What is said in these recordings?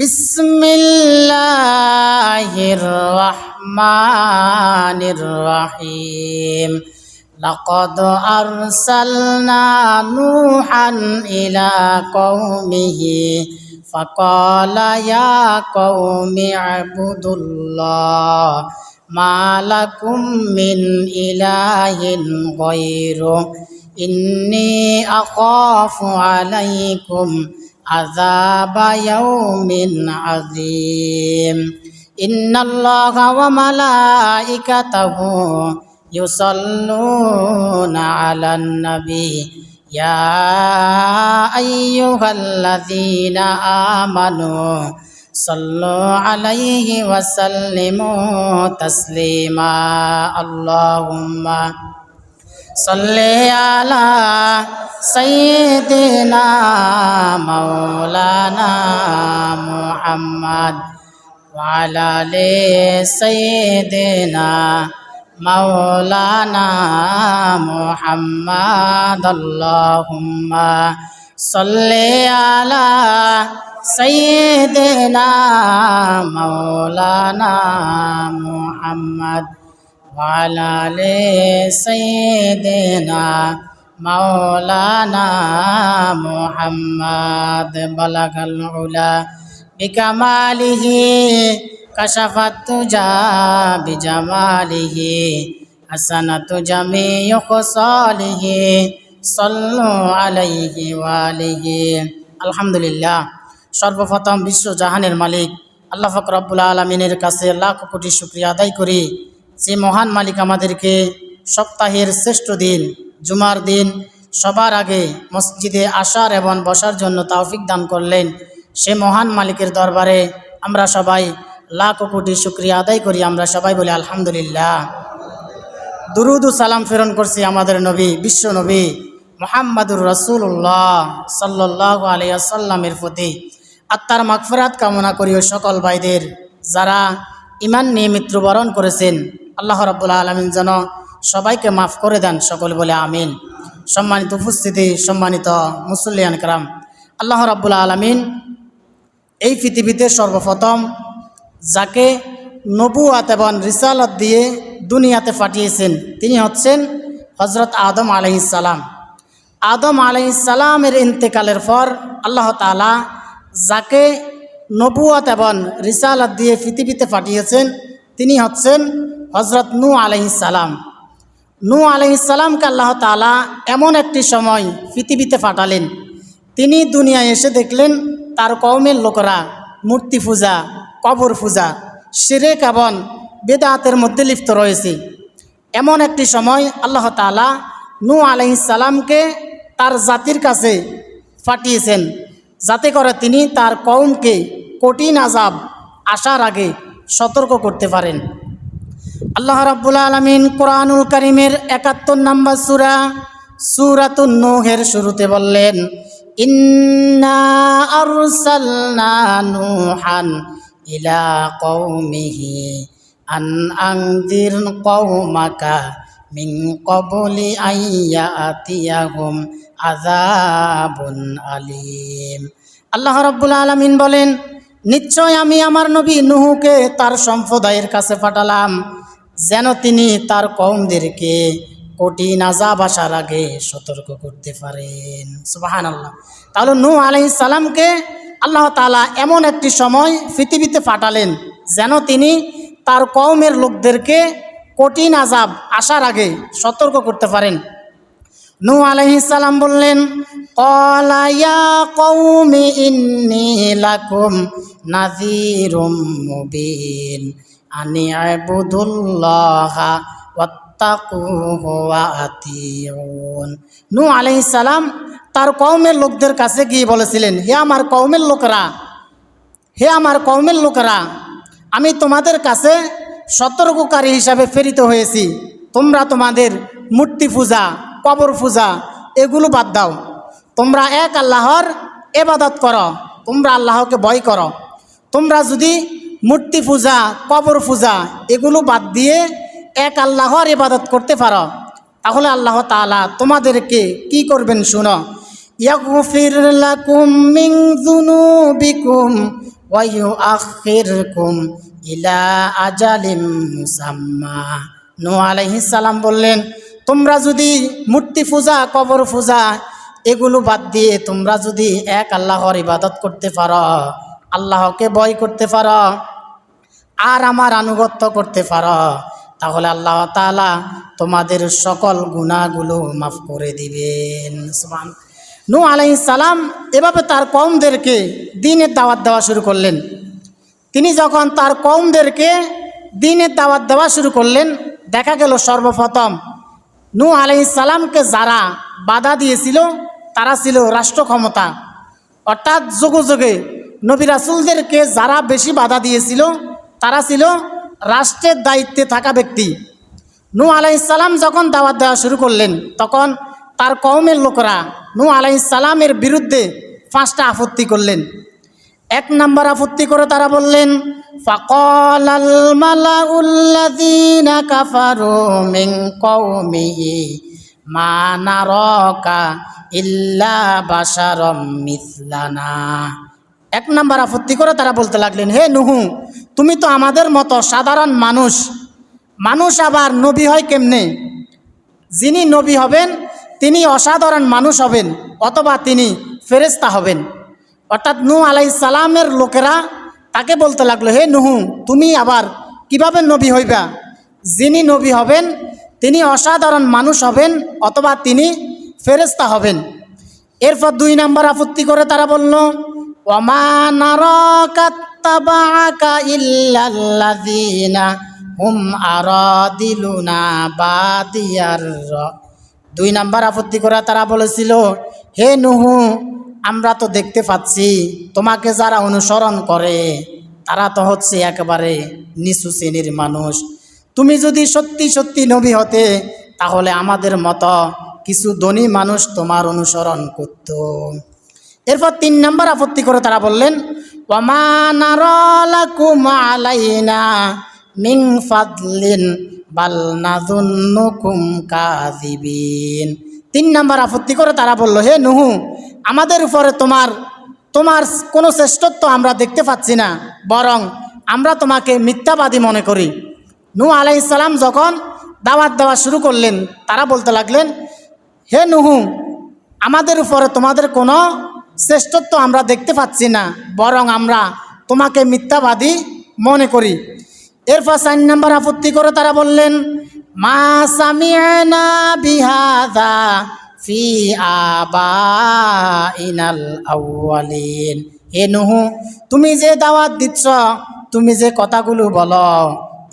بسم الله الرحمن الرحيم لقد أرسلنا نوحا إلى قومه فقال يا قوم اعبدوا الله ما لكم من إله غيره إني أخاف عليكم عذاب يوم عظيم. إن الله وملائكته يصلون على النبي. يا أيها الذين آمنوا صلوا عليه وسلموا تسليما. اللهم صل على سيدنا مولانا محمد وعلى آل سيدنا مولانا محمد اللهم صل على سيدنا مولانا محمد وعلى آل سيدنا مولانا محمد بلغ العلا بكماله كشف التجا بجماله حسنة جميع خصاله صلوا عليه وآله الحمد لله সর্বপ্রথম বিশ্ব জাহানের মালিক আল্লাহ ফকর রব্বুল আলমিনের কাছে লাখ কোটি শুক্রিয়া আদায় করি যে মহান মালিক আমাদেরকে সপ্তাহের শ্রেষ্ঠ দিন, জুমার দিন, সবার আগে মসজিদে আসার এবং বসার জন্য তাওফিক দান করলেন। সে মহান মালিকের দরবারে আমরা সবাই লাখ কোটি শুক্রিয়া আদায় করি, আমরা সবাই বলি আলহামদুলিল্লাহ। দুরুদ সালাম প্রেরণ করছি আমাদের নবী, বিশ্ব নবী মোহাম্মদুর রসুল্লাহ সাল্লাহ আলিয়াসাল্লামের প্রতি। আত্মার মাগফরাত কামনা করি ওই সকল ভাইদের যারা ইমান নিয়ে মৃত্যুবরণ করেছেন। আল্লাহ রব্বুল্লা আলমিন যেন সবাইকে মাফ করে দেন, সকল বলে আমিন। সম্মানিত উপস্থিতি, সম্মানিত মুসল্লিয়ান কারাম, আল্লাহ রব্বুল্লা আলমিন এই পৃথিবীতে সর্বপ্রথম যাকে নবুয়াত এবং রিসালত দিয়ে দুনিয়াতে পাঠিয়েছেন, তিনি হচ্ছেন হজরত আদম আলহিসাল্লাম আদম আলহিসাল্লামের ইন্তেকালের পর আল্লাহ তালা যাকে নবুয়াত এবং রিসালত দিয়ে পৃথিবীতে পাঠিয়েছেন, তিনি হচ্ছেন হজরত নু আলহিসাল্লাম নু আলহিসাল্লামকে আল্লাহ তালা এমন একটি সময় পৃথিবীতে পাঠালেন। তিনি দুনিয়ায় এসে দেখলেন, তার কওমের লোকেরা মূর্তি পূজা, কবর পূজা, শিরেক এবং বেদাতের মধ্যে লিপ্ত রয়েছে। এমন একটি সময় আল্লাহ তালা নু আলহিসাল্লামকে তার জাতির কাছে পাঠিয়েছেন। যাতে করে তিনি তার কৌমকে কঠিন আজাব আসার আগে সতর্ক করতে পারেন। আল্লাহ রাব্বুল আলমিন কোরআনুল করিমের একাত্তর নম্বর সুরা সুরাতুন নুহের শুরুতে বললেন, ইন্না আন আংদির আইয়া আলিম। আল্লাহ রাব্বুল আলামিন বলেন, নিশ্চয় আমি আমার নবী নুহুকে তার সম্প্রদায়ের কাছে পাঠালাম। যেন তিনি তার কৌমদেরকে কঠিন আজাব আসার আগে সতর্ক করতে পারেন। সুবাহান আল্লাহ তাহলে নূ আলহি সালামকে আল্লাহ তালা এমন একটি সময় পৃথিবীতে পাঠালেন যেন তিনি তার কৌমের লোকদেরকে কঠিন আজাব আসার আগে সতর্ক করতে পারেন। নূ আলহি সালাম বললেন কলায়া কৌমি ইন্নি লাকুম নাজিরুম মুবিন। আনি নূ সালাম তার কওমের লোকদের কাছে গিয়ে বলেছিলেন, হে আমার কওমের লোকরা, হে আমার কওমের লোকরা, আমি তোমাদের কাছে সতর্ককারী হিসাবে প্রেরিত হয়েছি। তোমরা তোমাদের মূর্তি পূজা, কবর পূজা, এগুলো বাদ দাও। তোমরা এক আল্লাহর এবাদত করো, তোমরা আল্লাহকে ভয় করো। তোমরা যদি মূর্তি পূজা, কবর পূজা, এগুলো বাদ দিয়ে এক আল্লাহর ইবাদত করতে পারো। তাহলে আল্লাহ তাআলা তোমাদেরকে কি করবেন শুনো? আখিরকুম ইলা আজালিম সালাম বললেন, তোমরা যদি মূর্তি পূজা, কবর পূজা, এগুলো বাদ দিয়ে তোমরা যদি এক আল্লাহর ইবাদত করতে পারো আল্লাহকে ভয় করতে পারো, আর আমার আনুগত্য করতে পারো, তাহলে আল্লাহ তাআলা তোমাদের সকল গুণাগুলো মাফ করে দিবেন। নূ আলাইহিস সালাম, এভাবে তার কওমদেরকে দিনের দাওয়াত দেওয়া শুরু করলেন। তিনি যখন তার কওমদেরকে দিনের দাওয়াত দেওয়া শুরু করলেন, দেখা গেল সর্বপ্রথম নু আলাইহিস সালামকে যারা বাধা দিয়েছিল, তারা ছিল রাষ্ট্র ক্ষমতা অর্থাৎ যুগে যুগে নবী রাসুলদেরকে যারা বেশি বাধা দিয়েছিল তারা ছিল রাষ্ট্রের দায়িত্বে থাকা ব্যক্তি নূ আলাইসালাম যখন দাওয়াত দেওয়া শুরু করলেন তখন তার কওমের লোকরা নূ আলাইসালামের বিরুদ্ধে পাঁচটা আপত্তি করলেন এক নাম্বার আপত্তি করে তারা বললেন فقال الملأ الذين كفروا من قومه ما نراك إلا بشرا مثلنا এক নাম্বার আপত্তি করে তারা বলতে লাগলেন, হে নুহু, তুমি তো আমাদের মতো সাধারণ মানুষ। মানুষ আবার নবী হয় কেমনে? যিনি নবী হবেন, তিনি অসাধারণ মানুষ হবেন, অথবা তিনি ফেরেস্তা হবেন। অর্থাৎ নু আলাই সালামের লোকেরা তাকে বলতে লাগল, হে নুহু, তুমি আবার কীভাবে নবী হইবা? যিনি নবী হবেন, তিনি অসাধারণ মানুষ হবেন, অথবা তিনি ফেরেস্তা হবেন। এরপর দুই নাম্বার আপত্তি করে তারা বলল দুই নাম্বার আপত্তি করে তারা বলেছিল, হে নুহু, আমরা তো দেখতে পাচ্ছি তোমাকে যারা অনুসরণ করে, তারা তো হচ্ছে একেবারে নিচু শ্রেণির মানুষ। তুমি যদি সত্যি সত্যি নবী হতে, তাহলে আমাদের মতো কিছু ধনী মানুষ তোমার অনুসরণ করত। এরপর তিন নম্বর আপত্তি করে তারা বললেন মিং ফাদলিন তিন নম্বর আপত্তি করে তারা বলল, হে নুহু, আমাদের উপরে তোমার তোমার কোনো শ্রেষ্ঠত্ব আমরা দেখতে পাচ্ছি না, বরং আমরা তোমাকে মিথ্যাবাদী মনে করি। নূ আলাইসালাম যখন দাওয়াত দেওয়া শুরু করলেন, তারা বলতে লাগলেন, হে নুহু, আমাদের উপরে তোমাদের কোনো শ্রেষ্ঠত্ব আমরা দেখতে পাচ্ছি না, বরং আমরা তোমাকে মিথ্যাবাদী মনে করি। এরপর চার নম্বর আপত্তি করে তারা বললেন, মা ফি ইনাল হে নুহু, তুমি যে দাওয়াত দিচ্ছ, তুমি যে কথাগুলো বলো,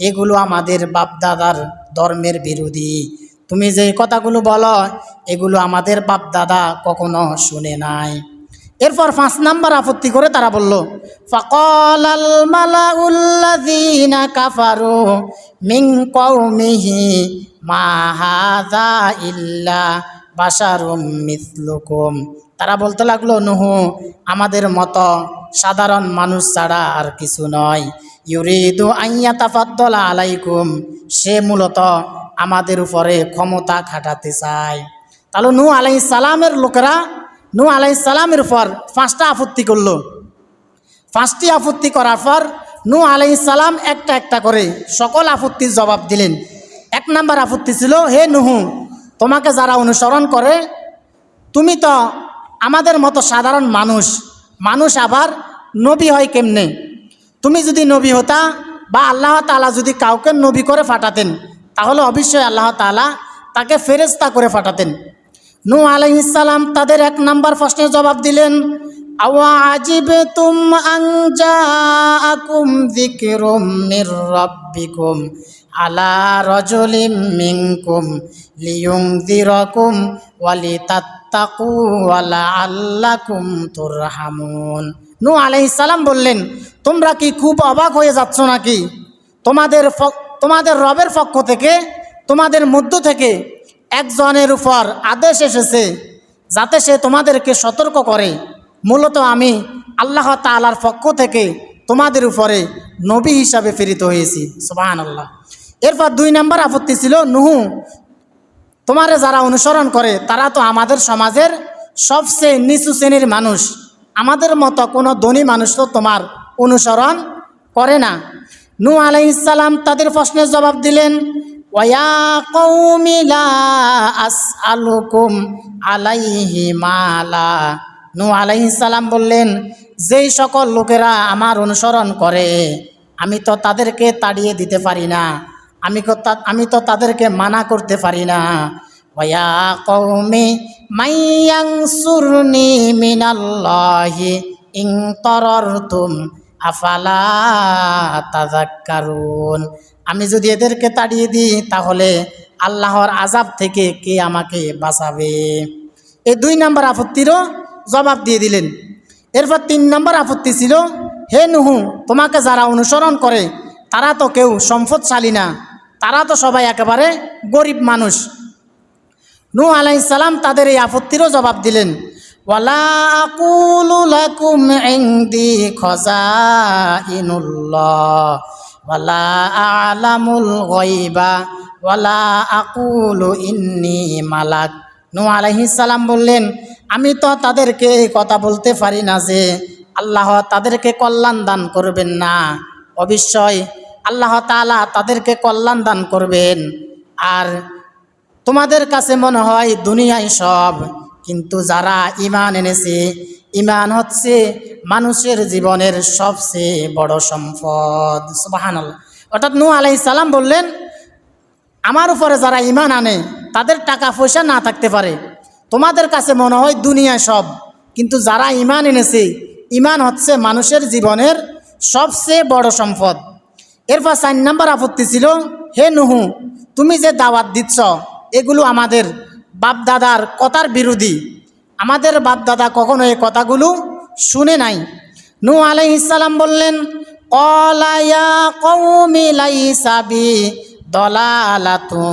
এগুলো আমাদের বাপদাদার ধর্মের বিরোধী। তুমি যে কথাগুলো বলো, এগুলো আমাদের বাপদাদা কখনো শুনে নাই। এরপর পাঁচ নাম্বার আপত্তি করে তারা বলল ফকল আল মালাউল্লাযীনা কাফারু মিন কওমিহি, মা হাযা ইল্লা বাশারুম মিথলুকুম তারা বলতে লাগল, নুহু, আমাদের মতো সাধারণ মানুষ ছাড়া আর কিছু নয়। ইউরিদু আইয়া তাফাদ্দলা আলাইকুম, সে মূলত আমাদের উপরে ক্ষমতা খাটাতে চায়। তাহলে নূ আলাই সালামের লোকেরা নূ আলাই সালামের উপর পাঁচটা আপত্তি করল। পাঁচটি আপত্তি করার পর নু আলাই সালাম একটা একটা করে সকল আপত্তির জবাব দিলেন। এক নাম্বার আপত্তি ছিল, হে নুহু, তোমাকে যারা অনুসরণ করে, তুমি তো আমাদের মতো সাধারণ মানুষ মানুষ আবার নবী হয় কেমনে? তুমি যদি নবী হতা বা আল্লাহ তালা যদি কাউকে নবী করে ফাটাতেন, তাহলে অবশ্যই আল্লাহ তালা তাকে ফেরেস্তা করে ফাটাতেন। নূ আলাইসালাম তাদের এক নাম্বার প্রশ্নের জবাব দিলেন আওয়া আজিবে তুম আকুম যিকরুম মির রাব্বিকুম আলা রজুলিম মিনকুম লিয়ুনযিরাকুম ওয়ালিতাত্তাকু ওয়ালা আল্লাকুম তুরহামুন। নূ আলাইহিস সালাম বললেন, তোমরা কি খুব অবাক হয়ে যাচ্ছ নাকি? তোমাদের তোমাদের রবের পক্ষ থেকে, তোমাদের মধ্য থেকে একজনের উপর আদেশ এসেছে যাতে সে তোমাদেরকে সতর্ক করে। মূলত আমি আল্লাহ তালার পক্ষ থেকে তোমাদের উপরে নবী হিসাবে প্রেরিত হয়েছি। সুবাহান আল্লাহ এরপর দুই নম্বর আপত্তি ছিল, নুহু, তোমারে যারা অনুসরণ করে, তারা তো আমাদের সমাজের সবচেয়ে নিচু শ্রেণির মানুষ। আমাদের মতো কোনো ধনী মানুষ তো তোমার অনুসরণ করে না। নু আলাইসালাম তাদের প্রশ্নের জবাব দিলেন কৌমিলা আস আলুকুম আলাইহি মালা। নু আলাইসালাম বললেন, যেই সকল লোকেরা আমার অনুসরণ করে, আমি তো তাদেরকে তাড়িয়ে দিতে পারি না। আমি আমি তো তাদেরকে মানা করতে পারি না। ওয়া কৌমি মাইয়াংসুরনি মিনাল্লাহি ইং তররতুম, আফালা তাজাক্কারুন আমি যদি এদেরকে তাড়িয়ে দিই, তাহলে আল্লাহর আজাব থেকে কে আমাকে বাঁচাবে? এই দুই নম্বর আপত্তিরও জবাব দিয়ে দিলেন। এরপর তিন নম্বর আপত্তি ছিল, হে নুহু, তোমাকে যারা অনুসরণ করে, তারা তো কেউ সম্পদশালী না, তারা তো সবাই একেবারে গরিব মানুষ। নূ আলাইসালাম তাদের এই আপত্তিরও জবাব দিলেন ওয়ালা ওয়ালা আলামুল ওয়ালা আকুলু সালাম বললেন, আমি তো তাদেরকে এই কথা বলতে পারি না যে আল্লাহ তাদেরকে কল্যাণ দান করবেন না। অবশ্যই আল্লাহ তাআলা তাদেরকে কল্যাণ দান করবেন। আর তোমাদের কাছে মনে হয় দুনিয়ায় সব কিন্তু যারা ইমান এনেছে ইমান হচ্ছে মানুষের জীবনের সবচেয়ে বড় সম্পদ। সুবাহান অর্থাৎ নূ আলাই সালাম বললেন, আমার উপরে যারা ইমান আনে, তাদের টাকা পয়সা না থাকতে পারে। তোমাদের কাছে মনে হয় দুনিয়ায় সব, কিন্তু যারা ইমান এনেছে ইমান হচ্ছে মানুষের জীবনের সবচেয়ে বড় সম্পদ। এরপর চার নাম্বার আপত্তি ছিল, হে নুহু, তুমি যে দাওয়াত দিচ্ছ, এগুলো আমাদের বাপদাদার কথার বিরোধী। আমাদের বাপদাদা কখনো এই কথাগুলো শুনে নাই। নু বললেন কলায়া কৌমি লাইসাবি দলালাতু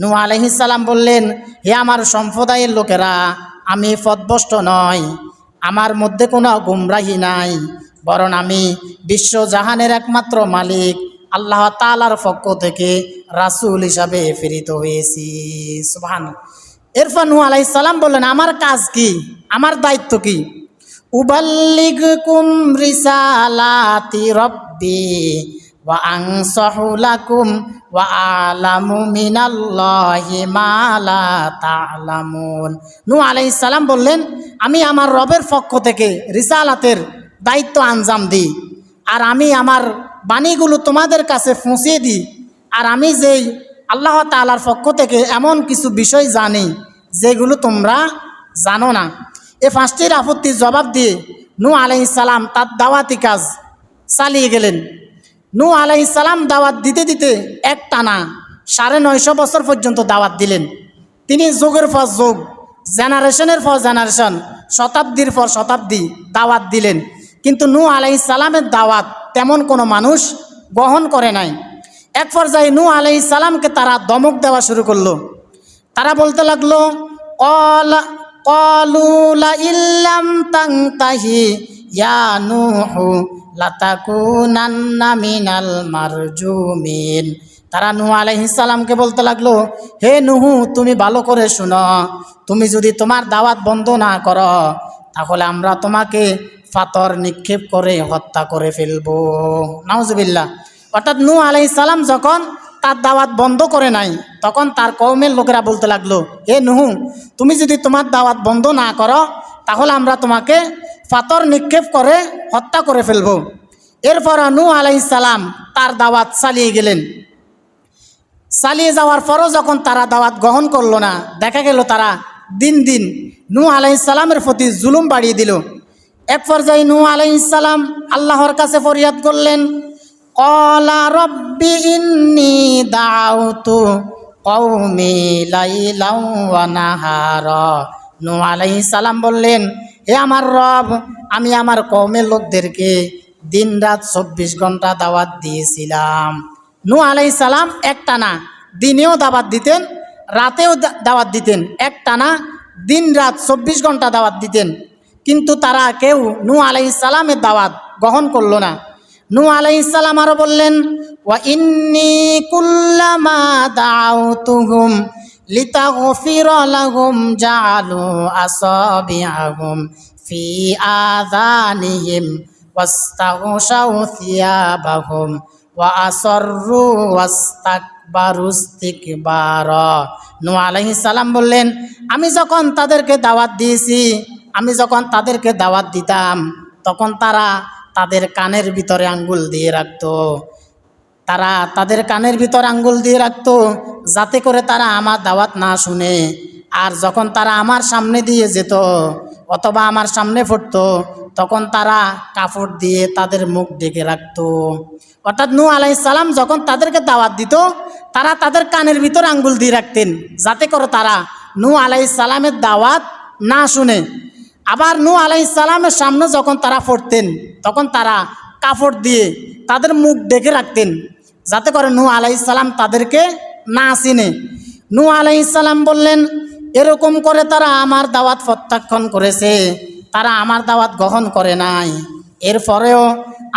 নু আলাইহিসাল্লাম বললেন, হে আমার সম্প্রদায়ের লোকেরা, আমি পদভষ্ট নয় আমার মধ্যে কোনো গুমরাহি নাই। বরং আমি বিশ্বজাহানের একমাত্র মালিক, আল্লাহ তালার পক্ষ থেকে রাসূল হিসাবে প্রেরিত হয়েছি। সুহান এরফান নূহ আলাইহিস সালাম বললেন, আমার কাজ কি? আমার দায়িত্ব কি? উবাল্লিগুকুম রিসালাতি রব্বি ওয়া আনসাহুলাকুম ওয়া আলামু মিনাল্লাহি মা লা তা'লামুন। নূহ আলাইহিস সালাম বললেন, আমি আমার রবের পক্ষ থেকে রিসালাতের দায়িত্ব আঞ্জাম দিই। আর আমি আমার বাণীগুলো তোমাদের কাছে পৌঁছিয়ে দিই। আর আমি যেই আল্লাহ তালার পক্ষ থেকে এমন কিছু বিষয় জানি, যেগুলো তোমরা জানো না। এ পাঁচটির আপত্তির জবাব দিয়ে নূ আলাইহিস সালাম তার দাওয়াতি কাজ চালিয়ে গেলেন। নু আলাইহিস সালাম দাওয়াত দিতে দিতে এক টানা সাড়ে নয়শো বছর পর্যন্ত দাওয়াত দিলেন। তিনি যুগের পর যুগ জেনারেশনের পর জেনারেশন শতাব্দীর পর শতাব্দী দাওয়াত দিলেন। কিন্তু নূ আলাইহিস সালামের দাওয়াত তেমন কোনো মানুষ গ্রহণ করে নাই। এক পর্যায়ে নূ আলাইহিস সালামকে তারা দমক দেওয়া শুরু করল। তারা বলতে লাগল, কলা কলুলা মিনাল তারা নুহু সালামকে বলতে লাগল, হে নুহু, তুমি ভালো করে শুনো। তুমি যদি তোমার দাওয়াত বন্ধ না করো, তাহলে আমরা তোমাকে ফাতর নিক্ষেপ করে হত্যা করে ফেলব। নাউজুবিল্লাহ। অর্থাৎ নু আলাইহিস সালাম যখন তার দাওয়াত বন্ধ করে নাই, তখন তার কৌমের লোকেরা বলতে লাগল হে নুহু, তুমি যদি তোমার দাওয়াত বন্ধ না করো, তাহলে আমরা তোমাকে ফাতর নিক্ষেপ করে হত্যা করে ফেলব। এরপর নু আলাইহিস সালাম তার দাওয়াত চালিয়ে গেলেন। চালিয়ে যাওয়ার পরও যখন তারা দাওয়াত গ্রহণ করল না, দেখা গেল তারা দিন দিন নূ আলাইসালামের প্রতি জুলুম বাড়িয়ে দিল। এক পর্যায়ে নূ আলাইসালাম আল্লাহর কাছে ফরিয়াদ করলেন, কলা রব্বি ইন্নি দাউতু কৌমি নাহারা। নূ সালাম বললেন, হে আমার রব, আমি আমার কৌমের লোকদেরকে দিন রাত চব্বিশ ঘণ্টা দাওয়াত দিয়েছিলাম। নূ আলাইহিস সালাম একটানা দিনেও দাওয়াত দিতেন, রাতেও দাওয়াত দিতেন। একটানা দিন রাত চব্বিশ ঘণ্টা দাওয়াত দিতেন। কিন্তু তারা কেউ নু আলাইহিস সালামের দাওয়াত গ্রহণ করল না। নূ আলাইহিস সালাম আরও বললেন, ওয়া ইন্নি কুল্লামা দাউতুহুম লাহুম জাআলু আসাবিআহুম ফি আযানিহিম ওয়াস্তাগশাউ থিয়াবাহুম ওয়া আসররু ওয়াস্তাকবারু ইস্তিকবারা। নূহ আলাইহিস বললেন, আমি যখন তাদেরকে দাওয়াত দিয়েছি আমি যখন তাদেরকে দাওয়াত দিতাম, তখন তারা তাদের কানের ভিতরে আঙ্গুল দিয়ে রাখত। তারা তাদের কানের ভিতর আঙ্গুল দিয়ে রাখত, যাতে করে তারা আমার দাওয়াত না শুনে। আর যখন তারা আমার সামনে দিয়ে যেত অথবা আমার সামনে পড়তো তখন তারা কাপড় দিয়ে তাদের মুখ ডেকে রাখত। অর্থাৎ নূ আলাই সালাম যখন তাদেরকে দাওয়াত দিত, তারা তাদের কানের ভিতর আঙ্গুল দিয়ে রাখতেন, যাতে করে তারা নূ আলাই সালামের দাওয়াত না শুনে। আবার নূ আলাই সালামের সামনে যখন তারা পড়তেন, তখন তারা কাপড় দিয়ে তাদের মুখ ডেকে রাখতেন, যাতে করে নূ আলাই সালাম তাদেরকে না চিনে। নূ আলাই সালাম বললেন, এরকম করে তারা আমার দাওয়াত প্রত্যাখ্যান করেছে, তারা আমার দাওয়াত গ্রহণ করে নাই। এরপরেও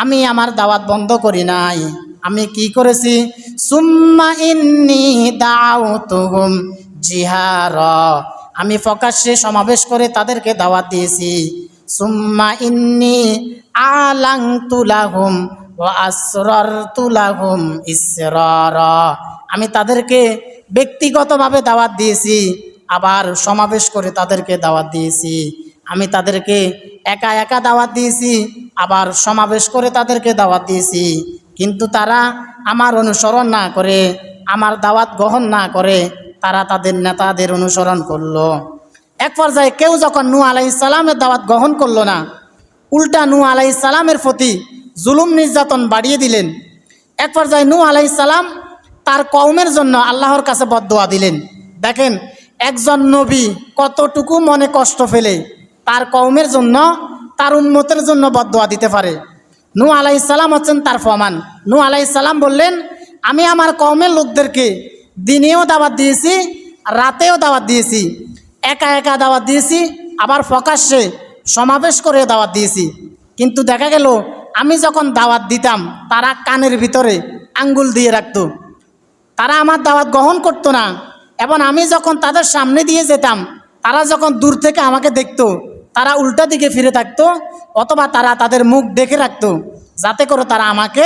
আমি আমার দাওয়াত বন্ধ করি নাই। আমি কি করেছি? সুম্মা ইন্নি দাউতুহুম জিহার আমি প্রকাশ্যে সমাবেশ করে তাদেরকে দাওয়াত দিয়েছি। সুম্মা ইন্নি আলাং তুলাহুম ও আসরর তুলাহুম ইসরর। আমি তাদেরকে ব্যক্তিগতভাবে দাওয়াত দিয়েছি, আবার সমাবেশ করে তাদেরকে দাওয়াত দিয়েছি। আমি তাদেরকে একা একা দাওয়াত দিয়েছি, আবার সমাবেশ করে তাদেরকে দাওয়াত দিয়েছি। কিন্তু তারা আমার অনুসরণ না করে, আমার দাওয়াত গ্রহণ না করে তারা তাদের নেতাদের অনুসরণ করল। এক পর্যায়ে কেউ যখন নু আলাই দাওয়াত গ্রহণ করল না, উল্টা নু আলাই প্রতি জুলুম নির্যাতন বাড়িয়ে দিলেন। এক পর্যায়ে নু আলাই তার কওমের জন্য আল্লাহর কাছে বদোয়া দিলেন। দেখেন, একজন নবী কতটুকু মনে কষ্ট ফেলে তার কওমের জন্য, তার উন্মতের জন্য বদোয়া দিতে পারে। নু আলাই সালাম হচ্ছেন তার ফমান নু আলাই বললেন, আমি আমার কওমের লোকদেরকে দিনেও দাওয়াত দিয়েছি, রাতেও দাওয়াত দিয়েছি। একা একা দাওয়াত দিয়েছি, আবার প্রকাশ্যে সমাবেশ করে দাওয়াত দিয়েছি। কিন্তু দেখা গেল, আমি যখন দাওয়াত দিতাম, তারা কানের ভিতরে আঙ্গুল দিয়ে রাখত। তারা আমার দাওয়াত গ্রহণ করতো না, এবং আমি যখন তাদের সামনে দিয়ে যেতাম, তারা যখন দূর থেকে আমাকে দেখত, তারা উল্টা দিকে ফিরে থাকতো, অথবা তারা তাদের মুখ দেখে রাখতো, যাতে করে তারা আমাকে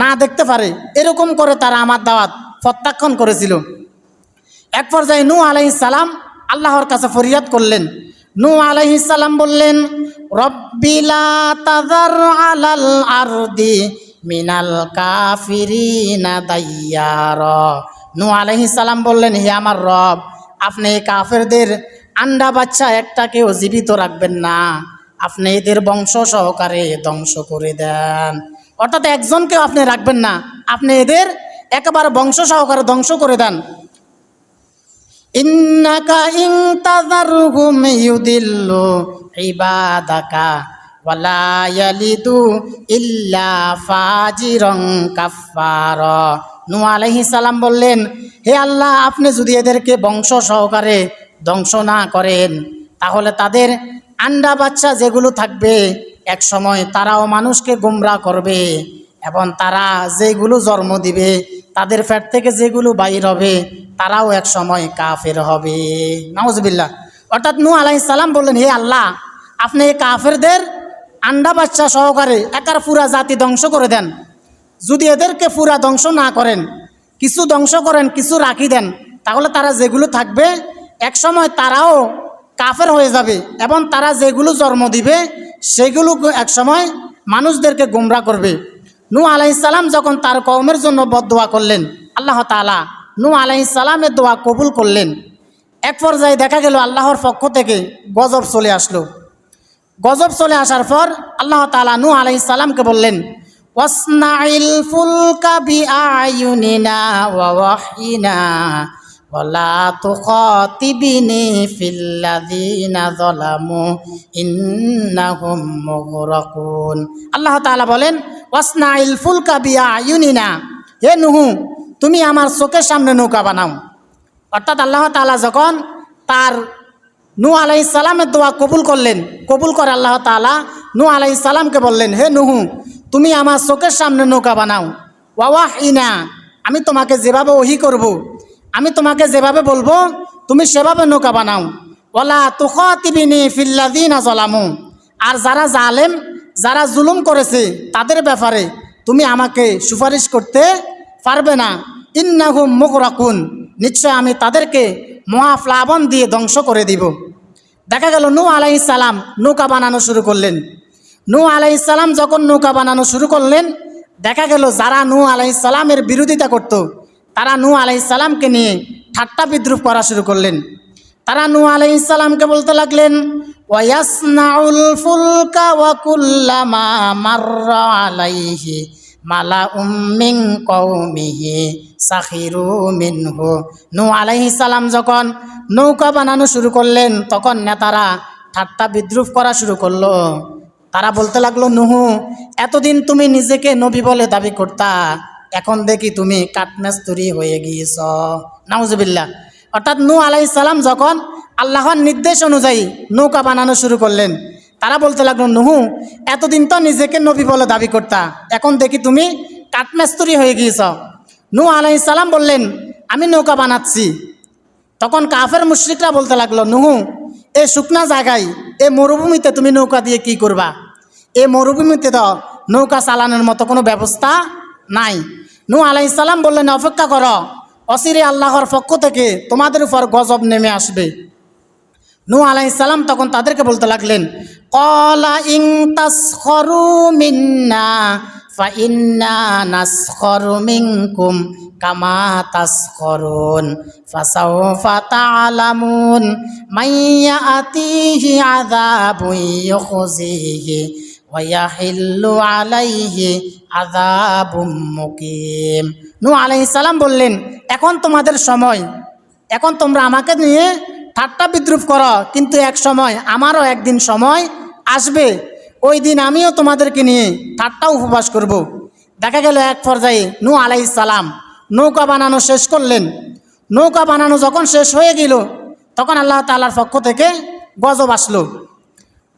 না দেখতে পারে। এরকম করে তারা আমার দাওয়াত প্রত্যাখ্যান করেছিল। এক পর্যায়ে নূ সালাম আল্লাহর কাছে ফরিয়াদ করলেন। নূ সালাম বললেন রব্বিলা তাজার আলাল আরদি মিনাল কাফিরিনা দাইয়ার। নূ সালাম বললেন, হে আমার রব, আপনি কাফেরদের আন্ডা বাচ্চা একটাকেও জীবিত রাখবেন না। আপনি এদের বংশ সহকারে ধ্বংস করে দেন। অর্থাৎ একজনকেও আপনি রাখবেন না। আপনি এদের একেবারে বংশ সহকারে ধ্বংস করে দেন। ইউদিল্লু সালাম বললেন, হে আল্লাহ, আপনি যদি এদেরকে বংশ সহকারে ধ্বংস না করেন, তাহলে তাদের আন্ডা বাচ্চা যেগুলো থাকবে, এক সময় তারাও মানুষকে গুমরা করবে। এবং তারা যেগুলো জন্ম দিবে, তাদের ফ্যাট থেকে যেগুলো বাইর হবে, তারাও এক সময় কাফের হবে। নওয়াজবিল্লা অর্থাৎ নু আলাইহিস সালাম বললেন, হে আল্লাহ, আপনি এই কাফেরদের আন্ডা বাচ্চা সহকারে একার পুরা জাতি ধ্বংস করে দেন। যদি এদেরকে পুরা ধ্বংস না করেন, কিছু ধ্বংস করেন, কিছু রাখি দেন, তাহলে তারা যেগুলো থাকবে, এক সময় তারাও কাফের হয়ে যাবে এবং তারা যেগুলো জন্ম দিবে সেগুলো এক সময় মানুষদেরকে গুমরা করবে। নূ আলাইসালাম যখন তার কওমের জন্য বদোয়া করলেন, আল্লাহ তালা নু আলাইসালামের দোয়া কবুল করলেন। এক পর্যায়ে দেখা গেল আল্লাহর পক্ষ থেকে গজব চলে আসলো। গজব চলে আসার পর আল্লাহ তালা নু আলাইসালামকে বললেন, ওয়াসনাইল ফুলকা বি আয়ুনিনা ওয়া আল্লাহ তাআলা বলেন ওয়াসনাইল ফুলকা বি আয়ুনিনা হে নুহু, তুমি আমার চোখের সামনে নৌকা বানাও অর্থাৎ আল্লাহ তাআলা যখন তার নূ আলাই সালামের দোয়া কবুল করলেন, কবুল করে আল্লাহ তালা নূ আলাই সালামকে বললেন, হে নুহু, তুমি আমার চোখের সামনে নৌকা বানাও ওয়াওয়াহ ইনা আমি তোমাকে যেভাবে ওহি করব। আমি তোমাকে যেভাবে বলব, তুমি সেভাবে নৌকা বানাও। ওলা তুখতিবিনি ফিল্লাদিনা জলামু আর যারা জালেম, যারা জুলুম করেছে, তাদের ব্যাপারে তুমি আমাকে সুপারিশ করতে পারবে না। ইন্নাহুম রাখুন নিশ্চয় আমি তাদেরকে মহাফ্লাবন দিয়ে ধ্বংস করে দিব। দেখা গেল নু আলাই সালাম নৌকা বানানো শুরু করলেন। নু আলাই সালাম যখন নৌকা বানানো শুরু করলেন, দেখা গেল যারা নু আলাই সালামের বিরোধিতা করত তারা নু আলাই সালামকে নিয়ে ঠাট্টা বিদ্রুপ করা শুরু করলেন। তারা নু আলাই সালামকে বলতে লাগলেন ওয়াসনাউল ফুলকা ওয়া কুল্লামা মাররা আলাইহি মালা উম্মিং কৌমিহি সাখিরু মিনহু। নু আলাইহি সালাম যখন নৌকা বানানো শুরু করলেন, তখন নেতারা ঠাট্টা বিদ্রুপ করা শুরু করল। তারা বলতে লাগল, নুহু, এতদিন তুমি নিজেকে নবী বলে দাবি করতা এখন দেখি তুমি কাঠমেস্তুরি হয়ে গিয়েছ। নাউজুবিল্লাহ। অর্থাৎ নু আলাই সালাম যখন আল্লাহর নির্দেশ অনুযায়ী নৌকা বানানো শুরু করলেন, তারা বলতে লাগল, নুহু, এতদিন তো নিজেকে নবী বলে দাবি করতা, এখন দেখি তুমি কাঠমেস্তুরি হয়ে গিয়েছ। নু আলাই সালাম বললেন, আমি নৌকা বানাচ্ছি। তখন কাফের মুশ্রিকরা বলতে লাগল, নুহু, এ শুকনা জায়গায়, এ মরুভূমিতে তুমি নৌকা দিয়ে কি করবা? এ মরুভূমিতে তো নৌকা চালানোর মতো কোনো ব্যবস্থা নাই। নু আলাইসাল্লাম বললেন, অপেক্ষা করো, অসিরে আল্লাহর পক্ষ থেকে তোমাদের উপর গজব নেমে আসবে। নু আলাইসাল্লাম তখন তাদেরকে বলতে লাগলেন কলা ইং তাসখরু মিন্না কামা মাইয়া আতিহি ওয়া ইয়াহিল্লু আলাইহি সালাম বললেন, এখন তোমাদের সময়। এখন তোমরা আমাকে নিয়ে ঠাট্টা বিদ্রুপ করো, কিন্তু এক সময়, আমারও একদিন সময় আসবে। ওই দিন আমিও তোমাদেরকে নিয়ে ঠাট্টা উপবাস করব। দেখা গেল এক পর্যায়ে নু আলাই সালাম নৌকা বানানো শেষ করলেন। নৌকা বানানো যখন শেষ হয়ে গেল, তখন আল্লাহ তালার পক্ষ থেকে গজব আসলো।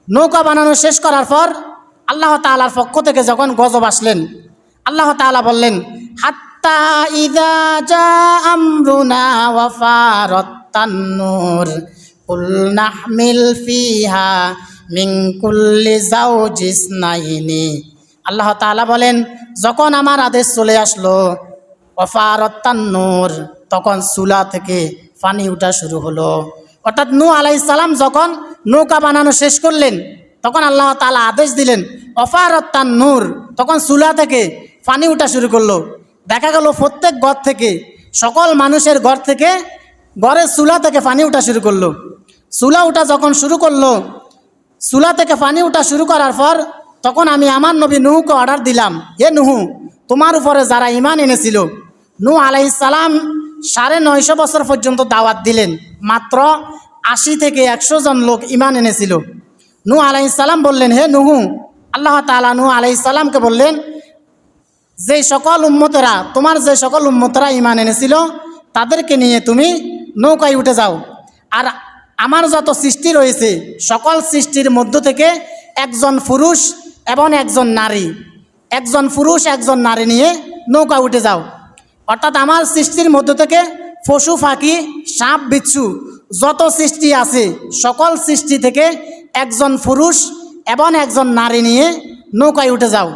নৌকা বানানো শেষ করার পর আল্লাহ তালার পক্ষ থেকে যখন গজব আসলেন, আল্লাহ তালা বললেন, হাত্তা ইদা যা আমরুনা ফিহা নাইনি আল্লাহ তাআলা বলেন, যখন আমার আদেশ চলে আসলো অফারত্তান্নুর তখন চুলা থেকে পানি উঠা শুরু হলো। অর্থাৎ নু আলাইহিস সালাম যখন নৌকা বানানো শেষ করলেন তখন আল্লাহ তাআলা আদেশ দিলেন, অফারত্তান নূর। তখন চুলা থেকে পানি উঠা শুরু করল। দেখা গেল প্রত্যেক ঘর থেকে, সকল মানুষের ঘর থেকে, ঘরের চুলা থেকে পানি উঠা শুরু করল। চুলা উঠা যখন শুরু করল, চুলা থেকে পানি উঠা শুরু করার পর তখন আমি আমার নবী নুহুকে অর্ডার দিলাম, হে নুহু, তোমার উপরে যারা ইমান এনেছিল নূ আলাইসালাম সাড়ে নয়শো বছর পর্যন্ত দাওয়াত দিলেন। মাত্র আশি থেকে একশো জন লোক ইমান এনেছিল। নূ আলাইসালাম বললেন, হে নুহু, আল্লাহ তালা নূ আলাইসালামকে বললেন, যে সকল উম্মতেরা, তোমার যে সকল উম্মতেরা ইমান এনেছিল, তাদেরকে নিয়ে তুমি নৌকায় উঠে যাও। আর আমার যত সৃষ্টি রয়েছে, সকল সৃষ্টির মধ্য থেকে একজন পুরুষ এবং একজন নারী। একজন পুরুষ, একজন নারী নিয়ে নৌকা উঠে যাও। অর্থাৎ আমার সৃষ্টির মধ্য থেকে পশু ফাঁকি সাপ, বিচ্ছু যত সৃষ্টি আছে, সকল সৃষ্টি থেকে একজন পুরুষ এবং একজন নারী নিয়ে নৌকায় উঠে যাও।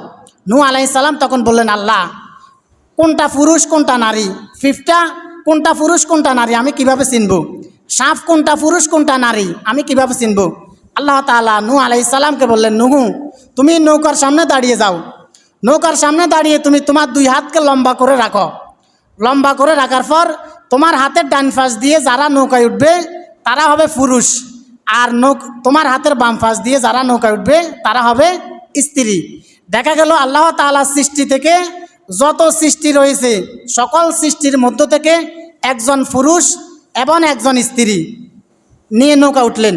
নূ আলাইসাল্লাম তখন বললেন, আল্লাহ, কোনটা পুরুষ, কোনটা নারী? ফিফটা, কোনটা পুরুষ, কোনটা নারী? আমি কীভাবে চিনব? সাপ কোনটা পুরুষ, কোনটা নারী? আমি কীভাবে চিনব? আল্লাহ তালা নূ আলাইসাল্লামকে বললেন, নুহু, তুমি নৌকার সামনে দাঁড়িয়ে যাও। নৌকার সামনে দাঁড়িয়ে তুমি তোমার দুই হাতকে লম্বা করে রাখো। লম্বা করে রাখার পর তোমার হাতের ডান ফাঁস দিয়ে যারা নৌকায় উঠবে, তারা হবে পুরুষ। আর নৌক, তোমার হাতের বাম ফাঁস দিয়ে যারা নৌকায় উঠবে, তারা হবে স্ত্রী। দেখা গেল আল্লাহ তালার সৃষ্টি থেকে যত সৃষ্টি রয়েছে, সকল সৃষ্টির মধ্য থেকে একজন পুরুষ এবং একজন স্ত্রী নিয়ে নৌকা উঠলেন।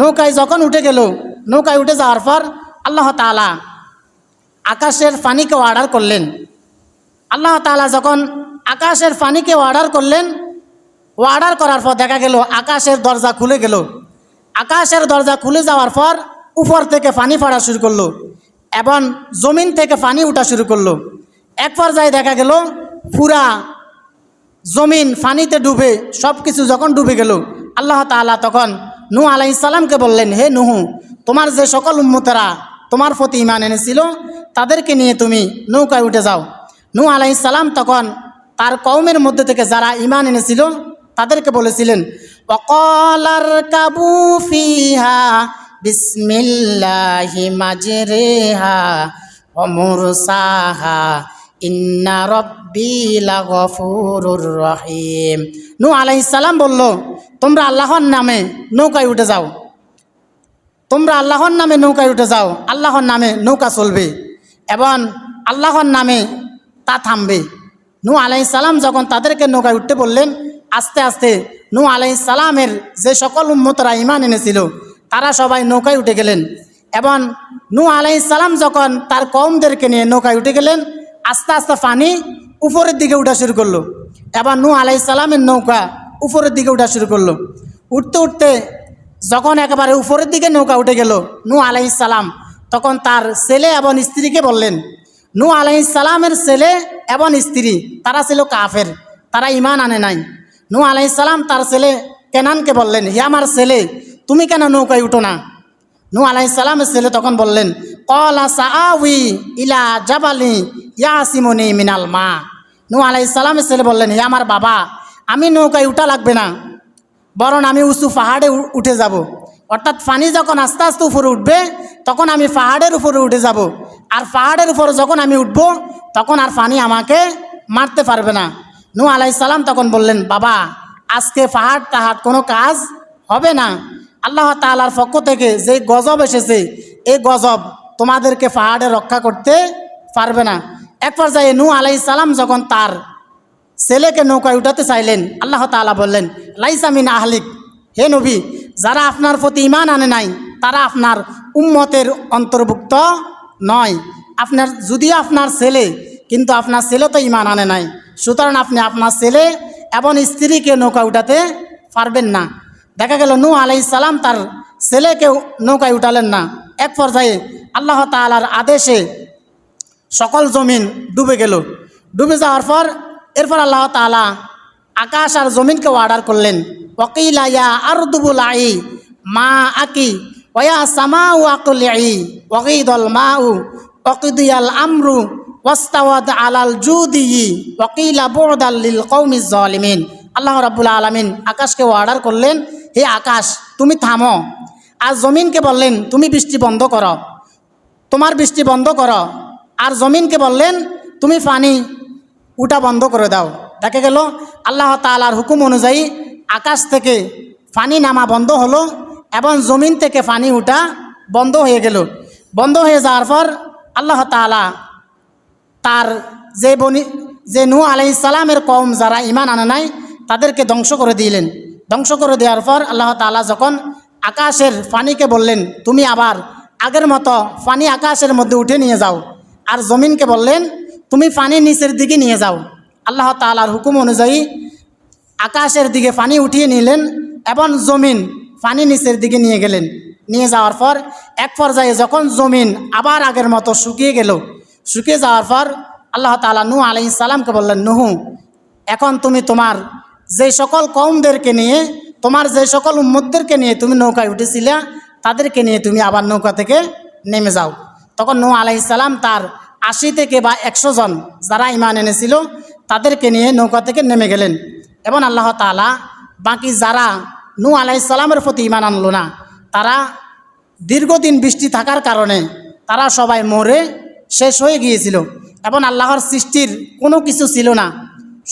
নৌকায় যখন উঠে গেল, নৌকায় উঠে যাওয়ার পর আল্লাহ তালা আকাশের পানিকে অর্ডার করলেন। আল্লাহ তালা যখন আকাশের পানিকে অর্ডার করলেন। অর্ডার করার পর দেখা গেল, আকাশের দরজা খুলে গেল। আকাশের দরজা খুলে যাওয়ার পর উপর থেকে পানি পড়া শুরু করল এবং জমিন থেকে পানি উঠা শুরু করল। এক পর্যায়ে দেখা গেল, পুরা জমিন ফানিতে ডুবে সব কিছু যখন ডুবে গেল, আল্লাহ তাআলা তখন নূ আলাইসাল্লামকে বললেন, হে নুহু, তোমার যে সকল উম্মতেরা তোমার প্রতি ইমান এনেছিল, তাদেরকে নিয়ে তুমি নৌকায় উঠে যাও। নূ আলাইসাল্লাম তখন তার কওমের মধ্যে থেকে যারা ইমান এনেছিল, তাদেরকে বলেছিলেন অকলার কাবু ফিহা রব্বি লাগফুরুর রহিম। নূ আলাইহিস সালাম বলল, তোমরা আল্লাহর নামে নৌকায় উঠে যাও। তোমরা আল্লাহর নামে নৌকায় উঠে যাও। আল্লাহর নামে নৌকা চলবে এবং আল্লাহর নামে তা থামবে। নূ আলাইহিস সালাম যখন তাদেরকে নৌকায় উঠতে বললেন, আস্তে আস্তে নু আলাইহিস সালামের যে সকল উম্মতরা ইমান এনেছিল, তারা সবাই নৌকায় উঠে গেলেন। এবং নু আলাইহিস সালাম যখন তার কমদেরকে নিয়ে নৌকায় উঠে গেলেন, আস্তে আস্তে পানি উপরের দিকে উঠা শুরু করল। এবার নু আলাইহিস সালামের নৌকা উপরের দিকে উঠা শুরু করল। উঠতে উঠতে যখন একেবারে উপরের দিকে নৌকা উঠে গেল নু আলাইহিস সালাম, তখন তার ছেলে এবং স্ত্রীকে বললেন নূ আলাইহিস সালামের ছেলে এবং স্ত্রী, তারা ছিল কাফের, তারা ইমান আনে নাই। নু আলাইহিস সালাম তার ছেলে কেনানকে বললেন, হে আমার ছেলে, তুমি কেন নৌকায় উঠো না? নু আলাইহিস সালামের ছেলে তখন বললেন, কলা সাআউই ইলা জাবালি ইয়াসিমুনি মিনাল মা। নু আলাইহিস সালামের ছেলে বললেন, হে আমার বাবা, আমি নৌকায় উঠা লাগবে না, বরং আমি উঁচু পাহাড়ে উঠে যাব। অর্থাৎ পানি যখন আস্তে আস্তে উপরে উঠবে, তখন আমি পাহাড়ের উপরে উঠে যাব। আর পাহাড়ের উপর যখন আমি উঠব, তখন আর পানি আমাকে মারতে পারবে না। নূ আলাইসাল্লাম তখন বললেন, বাবা, আজকে পাহাড় তাহার কোনো কাজ হবে না। আল্লাহ তাআলার পক্ষ থেকে যে গজব এসেছে এই গজব তোমাদেরকে পাহাড়ে রক্ষা করতে পারবে না। এক পর্যায়ে নূ আলাইসাল্লাম যখন তার ছেলেকে নৌকায় উঠাতে চাইলেন, আল্লাহ তাআলা বললেন লাইসামিন আহলিক। হে নবী, যারা আপনার প্রতি ইমান আনে নাই, তারা আপনার উম্মতের অন্তর্ভুক্ত নয়। আপনার, যদিও আপনার ছেলে, কিন্তু আপনার ছেলে তো ইমান আনে নাই। সুতরাং আপনি আপনার ছেলে এবং স্ত্রীকে নৌকা উঠাতে পারবেন না। দেখা গেল নূ আলাইহিস সালাম তার ছেলেকে নৌকায় উঠালেন না। এক পর্যায়ে আল্লাহ তাআলার আদেশে সকল জমিন ডুবে গেল। ডুবে যাওয়ার পর, এরপর আল্লাহ তাআলা আকাশ আর জমিনকে অর্ডার করলেন। ওকিলা ইয়া আর দুবুল আই মা আকি ওয়া সামা আই ওকিদল মা উ ওকিদিয়াল আমরু, ওয়াস্তাওয়াদ আলাল জুদি ওকিলা বোরদাল্লিল কৌমিজ জলিমিন আল্লাহ রাব্বুল আলামিন আকাশকে অর্ডার করলেন, হে আকাশ, তুমি থামো। আর জমিনকে বললেন, তুমি বৃষ্টি বন্ধ করো। তোমার বৃষ্টি বন্ধ করো। আর জমিনকে বললেন, তুমি পানি উটা বন্ধ করে দাও। দেখা গেল, আল্লাহ তালার হুকুম অনুযায়ী আকাশ থেকে পানি নামা বন্ধ হলো। এবং জমিন থেকে পানি উঠা বন্ধ হয়ে গেল। বন্ধ হয়ে যাওয়ার পর আল্লাহ তালা তার যে বনি, যে নূ আলাইসালামের কম যারা ইমান আনে নাই, তাদেরকে ধ্বংস করে দিলেন। ধ্বংস করে দেওয়ার পর আল্লাহ তাআলা যখন আকাশের পানিকে বললেন, তুমি আবার আগের মতো পানি আকাশের মধ্যে উঠে নিয়ে যাও। আর জমিনকে বললেন, তুমি পানি নিচের দিকে নিয়ে যাও। আল্লাহ তাআলার হুকুম অনুযায়ী আকাশের দিকে পানি উঠিয়ে নিলেন। এবং জমিন পানি নিচের দিকে নিয়ে গেলেন। নিয়ে যাওয়ার পর এক পর্যায়ে যখন জমিন আবার আগের মতো শুকিয়ে গেল, শুকিয়ে যাওয়ার পর আল্লাহ তাআলা নু আলাইহিস সালামকে বললেন, নুহু, এখন তুমি তোমার যে সকল কৌমদেরকে নিয়ে, তোমার যে সকল উম্মতদেরকে নিয়ে তুমি নৌকায় উঠেছিলে, তাদেরকে নিয়ে তুমি আবার নৌকা থেকে নেমে যাও। তখন নূ আলাইহিস সালাম তার আশি থেকে বা একশো জন যারা ইমান এনেছিল, তাদেরকে নিয়ে নৌকা থেকে নেমে গেলেন। এবং আল্লাহ তাআলা বাকি যারা নূ আলাইসাল্লামের প্রতি ইমান আনলো না। তারা দীর্ঘদিন বৃষ্টি থাকার কারণে তারা সবাই মরে শেষ হয়ে গিয়েছিল এবং আল্লাহর সৃষ্টির কোনো কিছু ছিল না।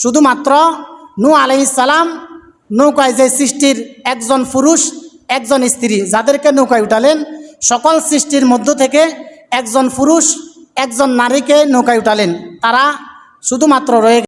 শুধুমাত্র নূ আলাইসালাম নৌকায় যে সৃষ্টির একজন পুরুষ, একজন স্ত্রী যাদেরকে নৌকায় উঠালেন, সকল সৃষ্টির মধ্য থেকে একজন পুরুষ, একজন নারীকে নৌকায় উঠালেন। তারা শুধুমাত্র রয়ে